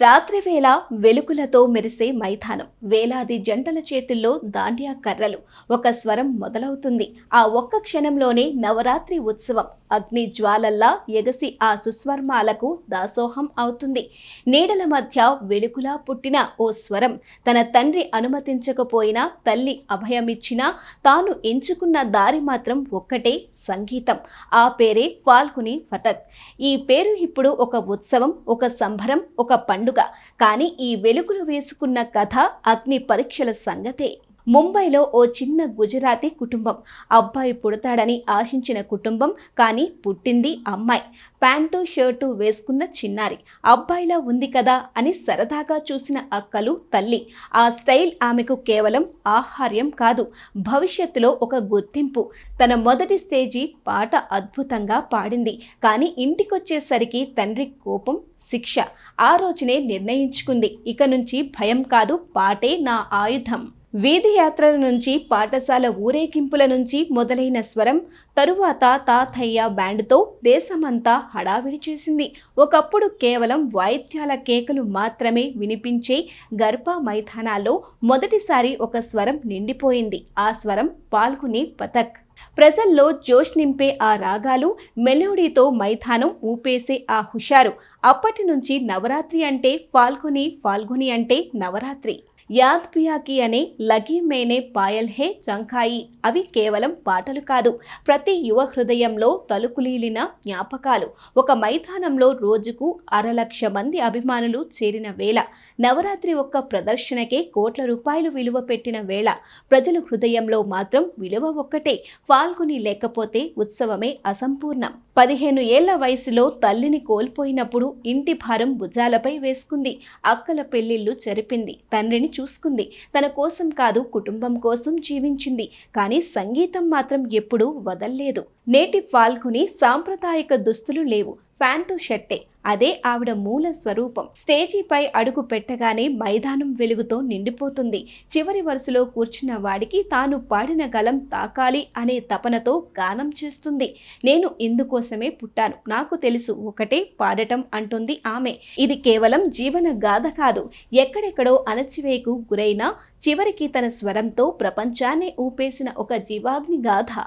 రాత్రివేళ వెలుగులతో మెరిసే మైదానం. వేలాది జంటల చేతుల్లో దాండియా కర్రలు. ఒక స్వరం మొదలవుతుంది. ఆ ఒక్క క్షణంలోనే నవరాత్రి ఉత్సవం. అగ్ని జ్వాలల్లా ఎగసి ఆ సుస్వర్మాలకు దాసోహం అవుతుంది. నీడల మధ్య వెలుగులా పుట్టిన ఓ స్వరం తన తండ్రి అనుమతించకపోయినా తల్లి అభయమిచ్చినా తాను ఎంచుకున్న దారి మాత్రం ఒక్కటే సంగీతం. ఆ పేరే ఫాల్కుని ఫతక్. ఈ పేరు ఇప్పుడు ఒక ఉత్సవం ఒక సంభరం ఒక పండుగ కానీ ఈ వెలుగులు వేసుకున్న కథ అగ్ని పరీక్షల సంగతే. ముంబైలో ఓ చిన్న గుజరాతీ కుటుంబం. అబ్బాయి పుడతాడని ఆశించిన కుటుంబం కానీ పుట్టింది అమ్మాయి. ప్యాంటు షర్టు వేసుకున్న చిన్నారి. అబ్బాయిలా ఉంది కదా అని సరదాగా చూసిన అక్కలు తల్లి. ఆ స్టైల్ ఆమెకు కేవలం ఆహార్యం కాదు భవిష్యత్తులో ఒక గుర్తింపు. తన మొదటి స్టేజీ పాట అద్భుతంగా పాడింది కానీ ఇంటికొచ్చేసరికి తండ్రి కోపం శిక్ష. ఆ రోజునే నిర్ణయించుకుంది ఇక నుంచి భయం కాదు పాటే నా ఆయుధం. వీధి యాత్రల నుంచి పాఠశాల ఊరేగింపుల నుంచి మొదలైన స్వరం తరువాత తాతయ్య బ్యాండ్తో దేశమంతా హడావిడి చేసింది. ఒకప్పుడు కేవలం వాయిద్యాల కేకలు మాత్రమే వినిపించే గర్భ మైదానాల్లో మొదటిసారి ఒక స్వరం నిండిపోయింది. ఆ స్వరం పాల్గొని పతక్ ప్రజల్లో జోష్ నింపే ఆ రాగాలు మెలోడీతో మైదానం ఊపేసే ఆ హుషారు. అప్పటి నుంచి నవరాత్రి అంటే ఫాల్గుని ఫాల్గుని అంటే నవరాత్రి. యాద్ పియాకి అనే లగీ మేనే పాయల్ హే చంకాయి అవి కేవలం పాటలు కాదు ప్రతి యువ హృదయంలో తలుకులీలిన జ్ఞాపకాలు. ఒక మైదానంలో రోజుకు అరలక్ష మంది అభిమానులు చేరిన వేళ నవరాత్రి ఒక్క ప్రదర్శనకే కోట్ల రూపాయలు విలువ పెట్టిన వేళ ప్రజల హృదయంలో మాత్రం విలువ ఒక్కటే ఫాల్గుని లేకపోతే ఉత్సవమే అసంపూర్ణం. పదిహేను ఏళ్ళ వయసులో తల్లిని కోల్పోయినప్పుడు ఇంటి భారం భుజాలపై వేసుకుంది అక్కల పెళ్ళిళ్ళు జరిపింది. తండ్రిని చూసుకుంది. తన కోసం కాదు కుటుంబం కోసం జీవించింది. కానీ సంగీతం మాత్రం ఎప్పుడూ వదల్లేదు. నేటి ఫాల్కుని సాంప్రదాయక దుస్తులు లేవు. ప్యాంటు షర్టే. అదే ఆవిడ మూల స్వరూపం. స్టేజీపై అడుగు పెట్టగానే మైదానం వెలుగుతో నిండిపోతుంది. చివరి వరుసలో కూర్చున్న వాడికి తాను పాడిన గలం తాకాలి అనే తపనతో గానం చేస్తుంది. నేను ఇందుకోసమే పుట్టాను. నాకు తెలుసు ఒకటే పాడటం అంటుంది ఆమె. ఇది కేవలం జీవన గాథ కాదు. ఎక్కడెక్కడో అణచివేకు గురైన చివరికి తన స్వరంతో ప్రపంచాన్ని ఊపేసిన ఒక జీవాగ్ని గాథ.